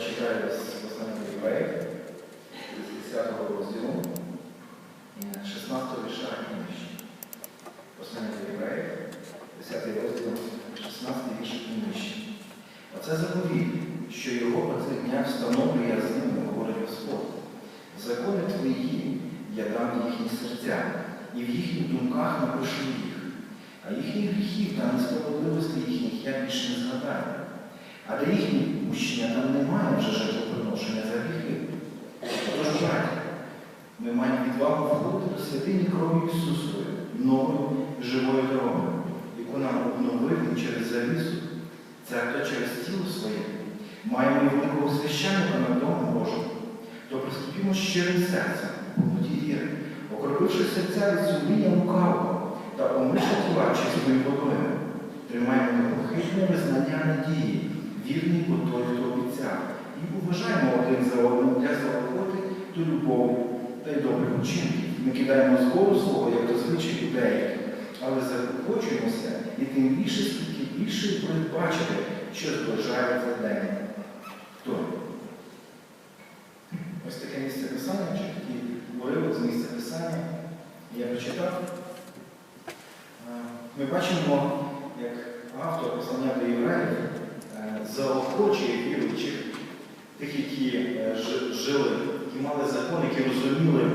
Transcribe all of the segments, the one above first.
прочитаю з послання до євреїв, з 10 розділу, е, 16 вірша і нижче. Послання євреїв, 10 розділ, 16 вірш і нижче. Оце заповіт, що його оце дня встановлює з ними, говорить Господь. Закони твої я дам їхні серця, і в їхніх думках напишу їх. А їхніх гріхів та несправедливостей їхніх я більше не згадаю. А для їхніх мужчина там немає вже жертвоприношення за гріхи. Отож, браті, ми маємо відвагу входити до святині кров'ю Ісусової, новою живою дорогою, яку нам обновив Він через завісу, церква через тіло своє. Маємо і великого священника над Домом Божим, то приступімо щирим серцем, повноті віри, окропивши серця від сумління лукавого та омивши тіла чистою водою. Тримаємо непохитне визнання надії, вірний бо той, хто обіцяв, і уважаємо один за одним для заохоти до любові та й добрих учинків. Ми кидаємо згору свого, як то звичай у деяких, але заохочуємося і тим більше, скільки більше будуть бачити, що зближається день. Хто? Ось таке місце писання, чи такий уривок з місця писання. Я прочитав. Е, Ми бачимо, як автор послання до євреїв заохочує віруючих, тих, які е, жили, які мали закон, які розуміли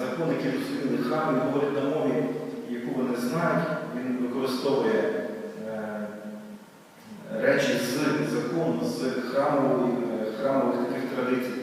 закон, які розуміли храм, він говорить на мові, яку вони знають, він використовує е, речі з закону, з храмових, е, храмових таких традицій,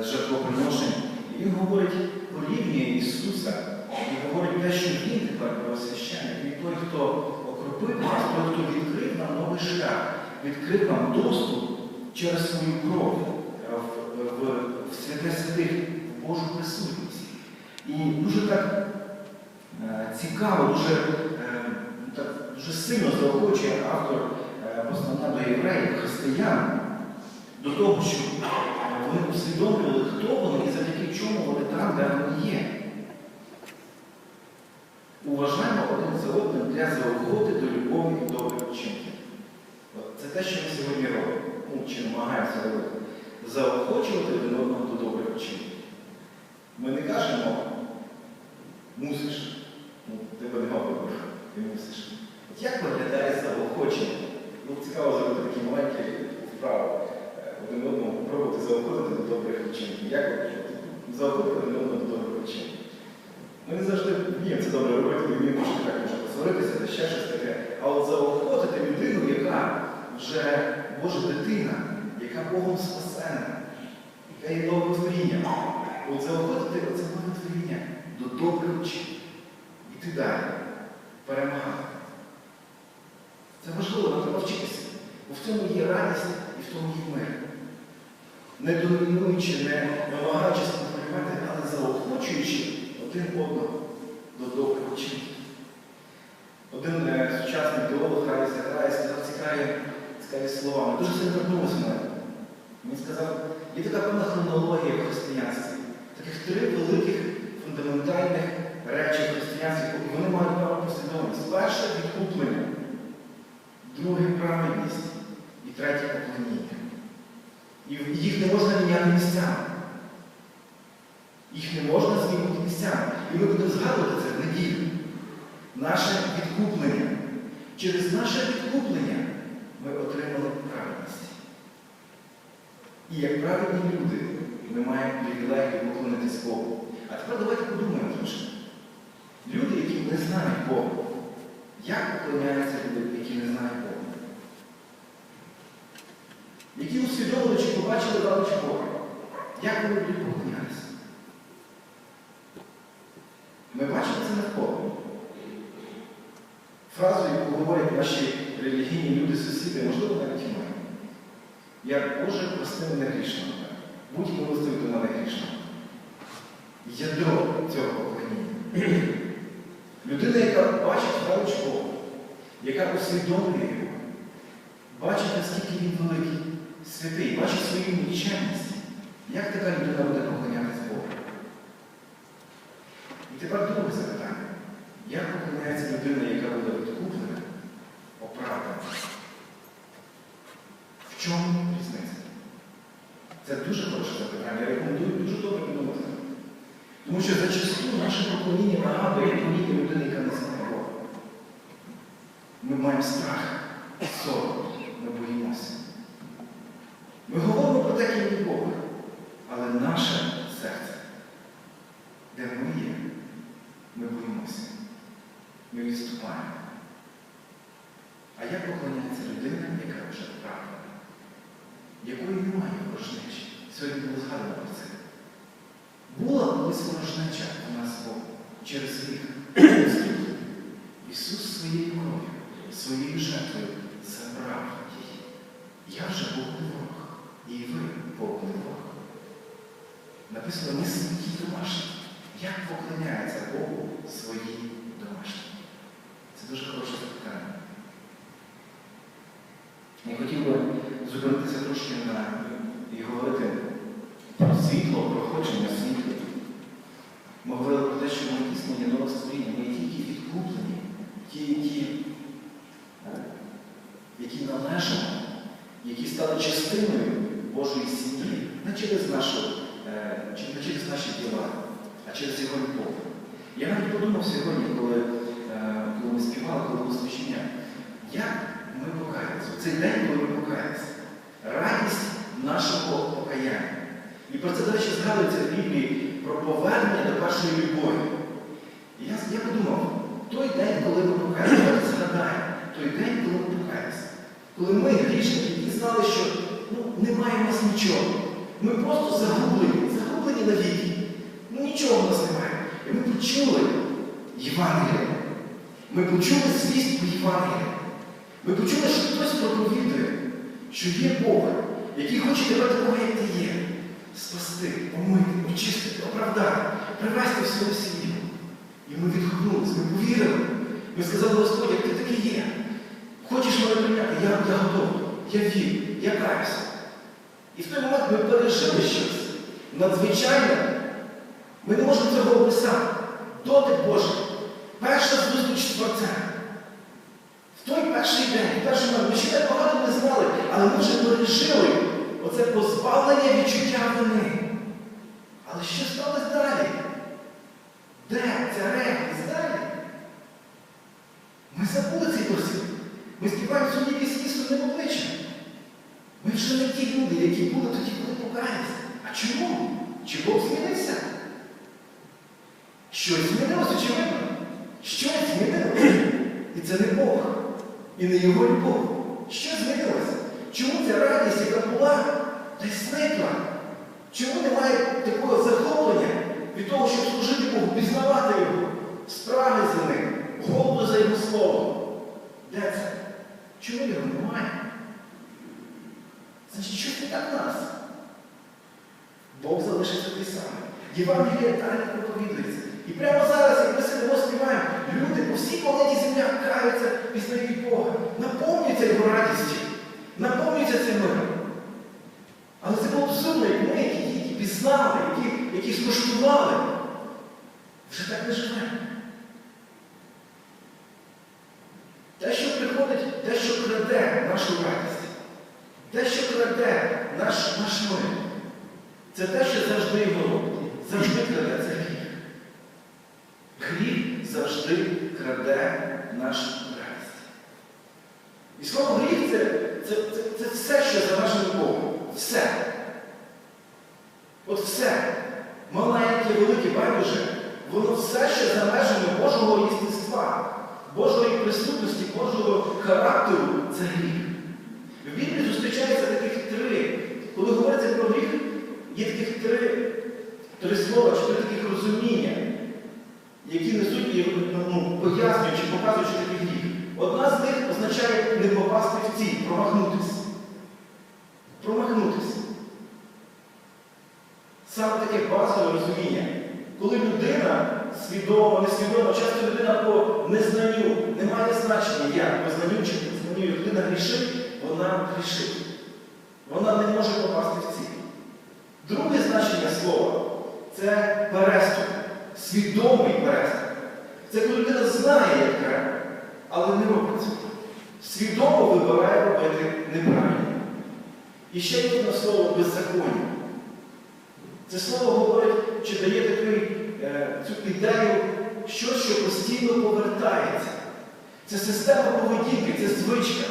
з жертвоприношень. І він говорить, порівнює Ісуса і говорить те, що Він тепер первосвященник, Він той, хто окропив нас, той, хто відкрив нам новий шлях, відкрив нам доступ через свою кров е, в, в, в святе святих, в Божу присутність. І дуже так е, цікаво, дуже, е, так, дуже сильно заохочує автор послання до євреїв, християн, до того, щоб вони усвідомлювали, хто вони і завдяки чому вони там, де вони є. Уважаємо один за одним для заохоти до любові і добрих вчинків. От Це те, що ми сьогодні робимо, ну, чи намагаємося робити. Заохочувати один одного до добрих вчинків. Ми не кажемо, мусиш, ну, тебе не говориш, ти мусиш. От як виглядає заохочення? Ну, цікаво зробити такі маленькі вправи. Е, Один одному попробувати заохотити до добрих вчинків. Як от, заохотити один одного до добрих вчинків? Ми не завжди вміємо це добре робити, ми вміємо що так може посваритися, та ще щось таке. А от заохотити людину, яка вже Божа дитина, яка Богом спасена, яка є новотворінням. От заохотити оце новотворіння до добрих вчинків. Іти далі, перемагати. Це важливо, треба вчитися. Бо в цьому є радість і в тому є мир. Не домінуючи, не намагаючись контролювати, але заохочуючи один одного до добрих вчинків. Один е, сучасний теолог Харріс Харріс сказав цікаві, цікаві слова. Дуже сильно торкнулися мене. Він сказав, є така певна хронологія в християнстві. Таких три великих фундаментальних речі в християнстві, і вони мають певну послідовність. Перше відкуплення, друге правильність і третє поклоніння. І їх не можна міняти місцями. Їх не можна змінити місцями. І ми будемо згадувати це в неділю. Наше відкуплення. Через наше відкуплення ми отримали праведність. І як праведні люди, ми маємо привілегію поклонитись Богу. А тепер давайте подумаємо трошки. Люди, які не знають Бога, як поклоняються люди, які не знають Бога? Які усвідомили, чи побачили велич Бога? Як вони будуть поклонятися? Ми бачимо це навколо. Фразу, яку говорять наші релігійні люди-сусіди, можливо, навіть. Як Боже, прости мене грішного. Будь милостивий до мене грішного. Ядро цього поклоніння. Людина, яка бачить велич Бога, яка усвідомлює його, бачить, наскільки він великий, святий, бачить свою нікчемність. Як така людина буде поклонятися Богу? І тепер друге запитання. Як поклоняється людина, яка буде відкуплена, оправдана? В чому різниця? Це дуже хороше запитання. Я рекомендую дуже добре подумати. Тому що зачасту наше поклоніння нагадує поклоніння людини, яка не знає Бога. Ми маємо страх, сором, ми боїмося. Ми говоримо про те, ким є Бог, але наше серце, де ми є, ми боїмося. Ми відступаємо. А як поклоняється людина, яка вже правда, якої немає ворожнечі? Сьогодні було згадано про це. Була колись ворожнеча у нас Богу через гріх. Ісус своєю кров'ю, своєю жертвою забрав її. Я вже був ворог, і ви Бог не ворог. Написано не свої домашні. Як поклоняється Богу свої домашні? Це дуже хороше запитання. Я хотів би зупинитися трошки на і говорити про світло, про ходження світла. Ми говорили про те, що ми дійсно є нове створіння, ми тільки відкуплені, ті, які, е, які належимо, які стали частиною Божої сім'ї, не через нашу, е, не через наші діла, а через його любов. Я навіть подумав сьогодні, коли, е, коли ми співали, коли було служіння, як ми покаялися. Цей день, коли ми покаялися, радість нашого покаяння. І про це, до згадується в Біблії про повернення до першої любові. І я, я подумав, той день, коли ми покаялися, згадаємо, той день, коли ми покаялися, коли ми, грішники, які знали, що ну, немає в нас нічого. Ми просто загублені, загублені навіки. Ну нічого в нас немає. І ми почули Євангеліє. Ми почули звістку Євангелія. Ми почули, що хтось проповідує, що є Бог, який хоче тебе такого, як ти є, спасти, помити, очистити, оправдати, привести в свою сім'ю. І ми відгукнулися, ми повірили. Ми сказали, Господь, як ти такий є. Хочеш мене прийняти? Я, я готовий, я вірю, я каюся. І в той момент ми пережили щось надзвичайне. Ми не можемо цього описати. Дотик Божий. Перша зустріч з Творцем. В той перший день, перший момент, ми ще так багато не знали, але ми вже пережили оце позбавлення відчуття вини. Але що сталося далі? Де ця ревність далі? Ми забули цей досвід. Ми співаємо сьогодні пісні сумним обличчям. Ми вже не ті люди, які були тоді, коли покаялися. А чому? Чи Бог змінився? Щось змінилося, очевидно. Щось змінилося. І це не Бог. І не його любов. Що змінилося? Чому ця радість, яка була, десь зникла? Чому немає такого захоплення від того, щоб служити Богу, пізнавати Його, справи за ним, голоду за Його слово? Де це? Чому його немає? Значить, щось не так нас. Бог залишиться той самий. Євангелія далі проповідується. І прямо зараз, як ми сидимо співаємо, люди по всій планеті Земля каються, пізнають Бога, наповнюються його радістю, наповнюються цим миром. Але це було абсурдно, як ми, які, які пізнали, які, які скуштували, вже так не живемо. Те, що приходить, те, що краде нашу радість, те, що краде наш, наш мир, це те, що завжди його. Завжди краде це гріх. Гріх завжди краде нашу радість. І слово гріх це, це, це, це все, що за нашим Богом. Все. От все. Маленьке, велике, байдуже, воно все, що за межами Божого єстества, Божої присутності, Божого характеру це гріх. В Біблії зустрічається таких три. Коли говориться про гріх, є таких три, три слова, чи три таких розуміння, які несуть і ну, пояснюють чи показують, гріх. Одна з них означає не попасти в ціль, промахнутися. Промахнутися. Саме таке базове розуміння. Коли людина свідомо, несвідомо, часто людина по незнанню, не має значення, як по знанню чи по незнанню, людина грішить, вона грішить. Вона не може попасти в ціль. Друге значення слова це переступ, свідомий переступ. Це коли людина знає, як треба, але не робить. Свідомо вибирає робити неправильно. І ще одне слово беззаконня. Це слово говорить, чи дає такий, е, цю ідею, щось, що постійно повертається. Це система поведінки, це звичка,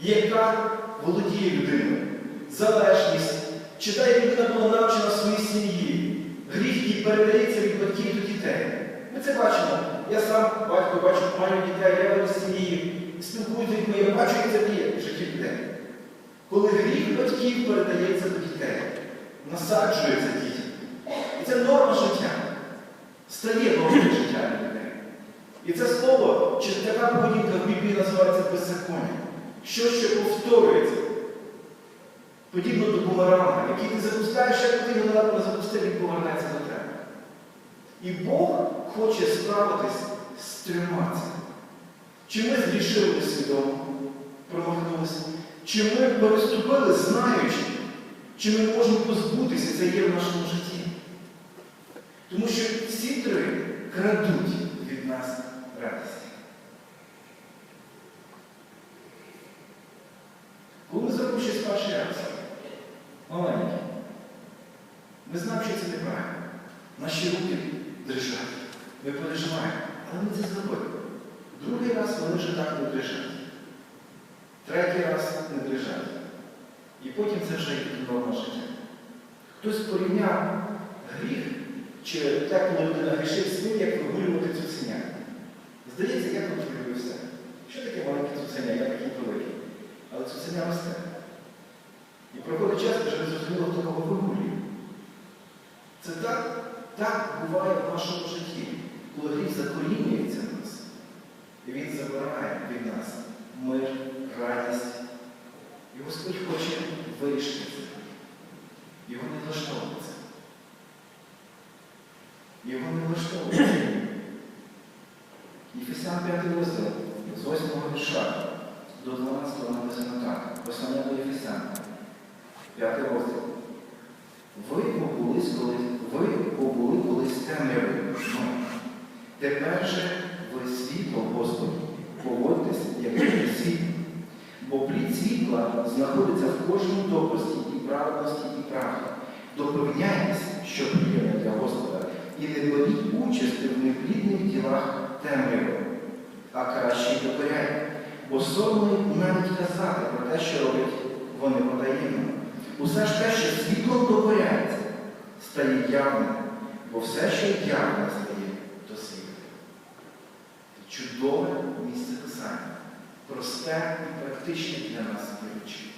яка володіє людиною. Залежність, чи та людина була навчена своїй сім'ї. Гріх який передається від батьків до дітей. Ми це бачимо. Я сам батько бачу, маю дітей, я в сім'ї, спілкуюся з дітьми, я бачу, як це діє в житті людей. Коли гріх батьків передається до дітей, насаджується дітям. І це норма життя. Стає нормою життя людей. І це слово, чи така поведінка в Біблії називається беззаконня. Що що повторюється. Подібно до бумеранга, який ти запускаєш, як ти його недавно запустив, він повернеться до. І Бог хоче справитись з трьома. Чи ми зрішили несвідомо, промахнулися, чи ми переступили, знаючи, чи ми можемо позбутися, це є в нашому житті. Тому що всі три крадуть від нас радість. Коли ми зробимо щось перший раз, маленький, ми знаємо, що це неправильно. Наші руки дрижать. Ми переживаємо. Але ми це зробили. Другий раз вони вже так не дрижать. Третій раз не дрижать. І потім це вже норма життя. Хтось порівняв гріх, чи те, коли людина грішить з тим, як вигулювати цуценя. Здається, я контролюю все. Що таке маленьке цуценя? Я такий великий. Але цуценя росте. І проходить час, вже не зрозуміло, хто кого вигулює. Це так, так буває в нашому житті, коли гріх закорінюється в нас. І він забирає від нас мир, радість. І Господь хоче вирішити це. Його не влаштовується. Його не влаштовується. Єфесян 5 розділ з 8 вірша до 12 написано так. Послання до Єфесян. 5 розділ. Ви побули колись, ви побули колись темрявою. Тепер же ви світло, Господи, поводьтесь, як люди світло. Бо плід світла знаходиться в кожній добрості і праведності і правді. Доповняйтесь, що приємне для Господа, і не беріть участі в неплідних ділах темряви, а краще й докоряйте. Бо соромно навіть казати про те, що роблять вони подаємно. Усе ж те, що світлом докоряється, стає явним, бо все, що явне, стає до світла. Чудове місце писання. Просте і практичне для нас віручі.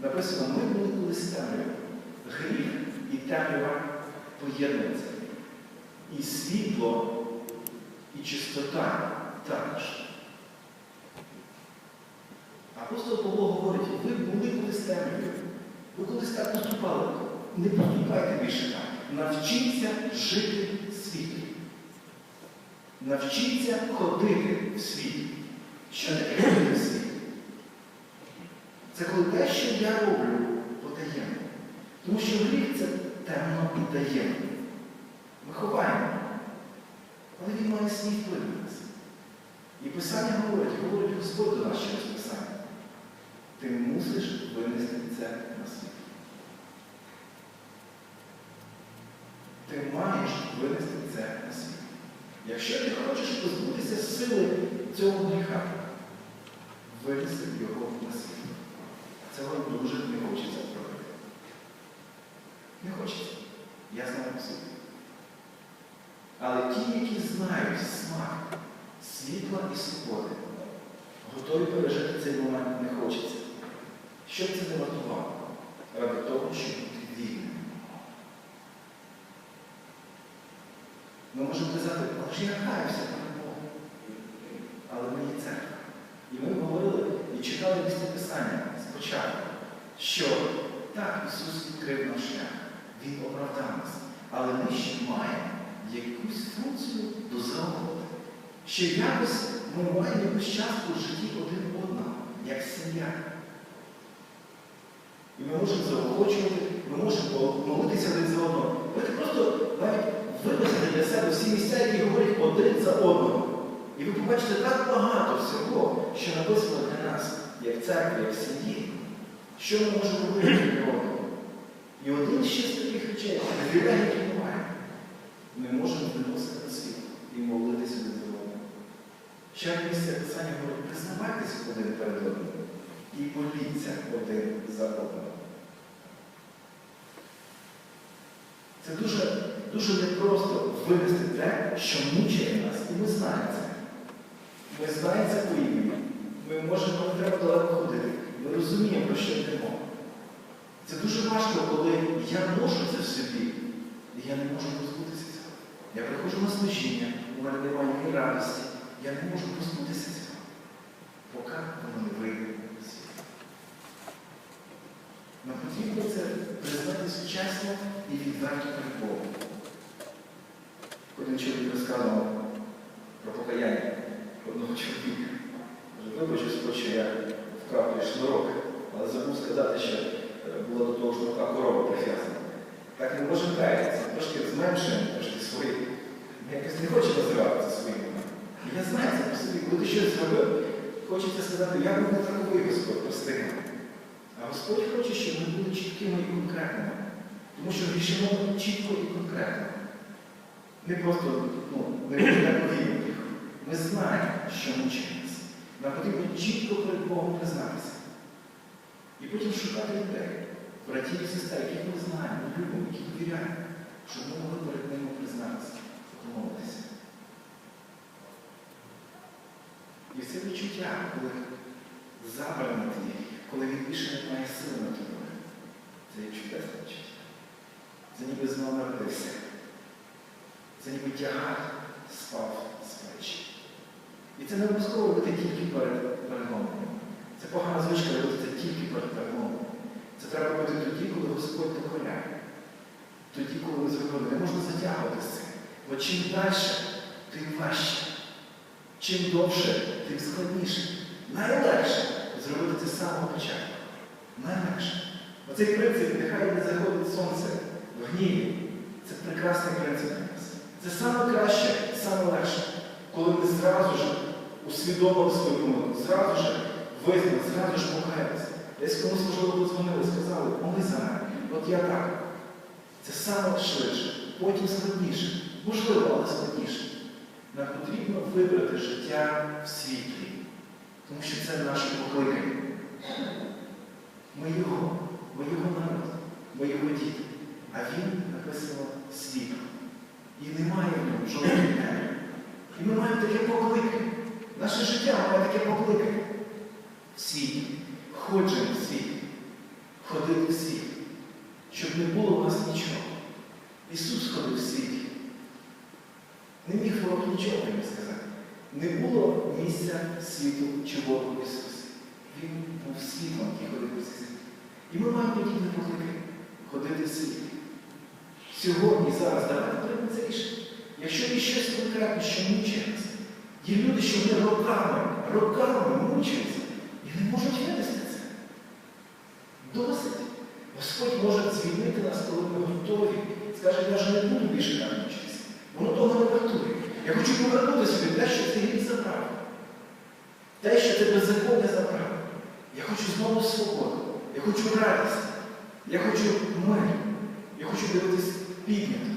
Написано, ми були колись темрявою. Гріх і темрява поєднуються. І світло, і чистота також. Апостол Павло говорить, ви були колись темрявою. Ви колись так поступали. Не поступайте більше так. Навчіться жити в світлі. Навчіться ходити в світлі. Що таке ходити в світлі? Це коли те, що я роблю, потаємно. Тому що гріх це темно і таємно. Ми ховаємо. Але він має свій вплив на нас. І Писання говорить, говорить Господь до нас через Писання. Ти мусиш винести це на світ. Ти маєш винести це на світ. Якщо ти хочеш позбутися сили цього гріха, винести його на світ. Цього дуже не хочеться робити. Не хочеться. Я знаю собі. Але ті, які знають смак світла і свободи, готові пережити цей момент не хочеться. Що це не вартувало? Ради того, щоб бути вільним. Ми можемо казати, але ж я каюся перед Богом. Але ми є церква. І ми говорили і читали місце Писання спочатку, що так Ісус відкрив наш шлях, Він оправдав нас. Але ми ще маємо якусь функцію дозволити. Ще якось ми маємо якусь частку в житті один одного, як сім'я. І ми можемо заохочувати, ми можемо молитися один за одного. Ви просто навіть виписати для себе всі місця, які говорять один за одного. І ви побачите так багато всього, що написано для нас, як церкві, як сім'ї, що ми можемо робити одного. І один ще з таких речей, довіряє, які буває. Ми можемо виносити на світ і молитися до Бога. Ще місце Писання говорить, признавайтеся один перед одним і моліться один за одним. Це дуже, дуже непросто винести те, що мучає нас, і ми знаємо це. Ми знаємо це по імені. Ми можемо треба далеко ходити. Ми розуміємо, про що йдемо. Це дуже важко, коли я ношу це в собі, і я не можу позбутися цього. Я приходжу на служіння, у мене немає ні радості, я не можу позбутися цього, поки воно не вийде на світ. Нам потрібно це признати сучасно і відверто перед Богом. Чоловік розказував про покаяння одного чоловіка. Каже, вибач, Господь, що я вкрав той шнурок, але забув сказати, що е, була до того шнурка корова прив'язана. Так не може каятися, трошки зменшуємо, трошки свої. Якось не хочу називатися своїми. Я знаю це по собі, коли ти щось зробив, хочеться сказати, я був не таковий Господь, прости. А Господь хоче, щоб ми були чіткими і конкретними. Тому що рішимо чітко і конкретно. Не просто ну, не повіримо. Ми знаємо, що нас. Нам потрібно чітко перед Богом признатися. І потім шукати людей, братів і сестер, яких ми знаємо, ми любимо, які довіряємо, щоб ми могли перед ними признатися, помолитися. І це відчуття, коли забрано твій, коли він більше не має сили на тобою. Це є чудесне відчуття. Це ніби знову народився. Це ніби тягар спав з плечі. І це не обов'язково робити тільки перед перемовою. Це погана звичка робити це тільки перед перемовою. Це треба робити тоді, коли Господь докоряє. Тоді, коли ми зробили, не можна затягувати з цим. Бо чим далі, тим важче. Чим довше, тим складніше. Найлегше зробити це з самого початку. Найлегше. Оцей принцип, нехай не заходить сонце в гніві. Це прекрасний принцип. Це саме краще, саме легше, коли ми зразу ж усвідомили свою помилку, зразу ж визнали, зразу ж покаялися. Десь комусь, можливо, подзвонили, сказали, моли за мене. От я так. Це саме швидше, потім складніше. Можливо, але складніше. Нам потрібно вибрати життя в світлі, тому що це наше покликання. Ми його, ми його народ, ми його діти. А він написано світло. І немає в ньому жодного. І ми маємо таке покликання. Наше життя має таке покликання. В світі. Ходжемо в світ. Ходити в світ. Щоб не було у нас нічого. Ісус ходив в світі. Не міг ворог нічого йому сказати. Не було місця світу чи Богу Ісусі. Він був світлом, який ходив у світ. І ми маємо подібне покликання ходити в світ. Сьогодні, зараз, давайте приймемо це рішення. Якщо є щось конкретне, що мучає нас, є люди, що вони роками, роками мучаються і не можуть винести це. Досить. Господь може звільнити нас, коли ми готові. Скаже, я вже не буду більше так мучитися. Воно того не вартує. Я хочу повернути собі те, що цей рік забрав. Те, що це беззаконня забрав. Я хочу знову свободу. Я хочу радість. Я хочу мир. Я хочу дивитись піднято.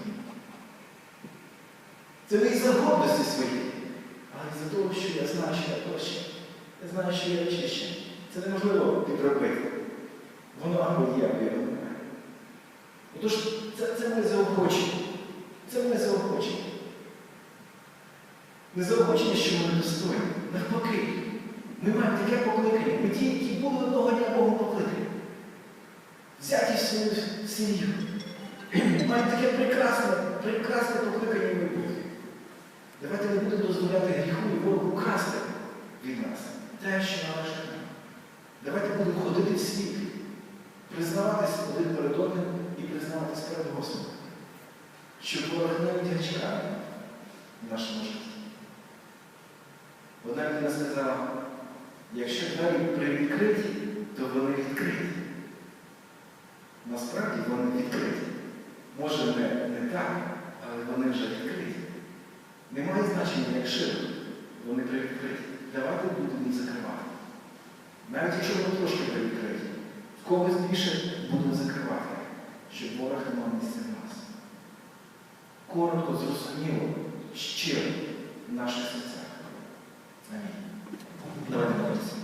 Це не із-за гордості своєї, а із-за того, що я знаю, що я прощений. Я знаю, що я очищений. Це неможливо підробити. Воно або є, або його немає. Отож, це, це моє заохочення. Це моє заохочення. Не заохочення, що ми недостойні. Навпаки. Ми маємо таке покликання. Ми ті, які були одного дня Богом покликані. Взяті в свою сім'ю. Мають таке прекрасне, прекрасне покликання майбутнє. Давайте не будемо дозволяти гріху і ворогу красти від нас. Те, що належить нам. Давайте будемо ходити в світ, признаватися один перед одним і признаватися перед Господом. Щоб ворог не відгачкав в нашому житті. Одна людина сказала, якщо двері привідкриті, то вони відкриті. Насправді вони відкриті. Може не, не так, але вони вже відкриті. Немає значення, як широко вони прикриті. Давайте будемо закривати. Навіть якщо вони трошки привідкриті, в когось більше будемо закривати, щоб ворог не мав місця в нас. Коротко, зрозуміло, щиро в наших серцях. Амінь. Давайте молимося.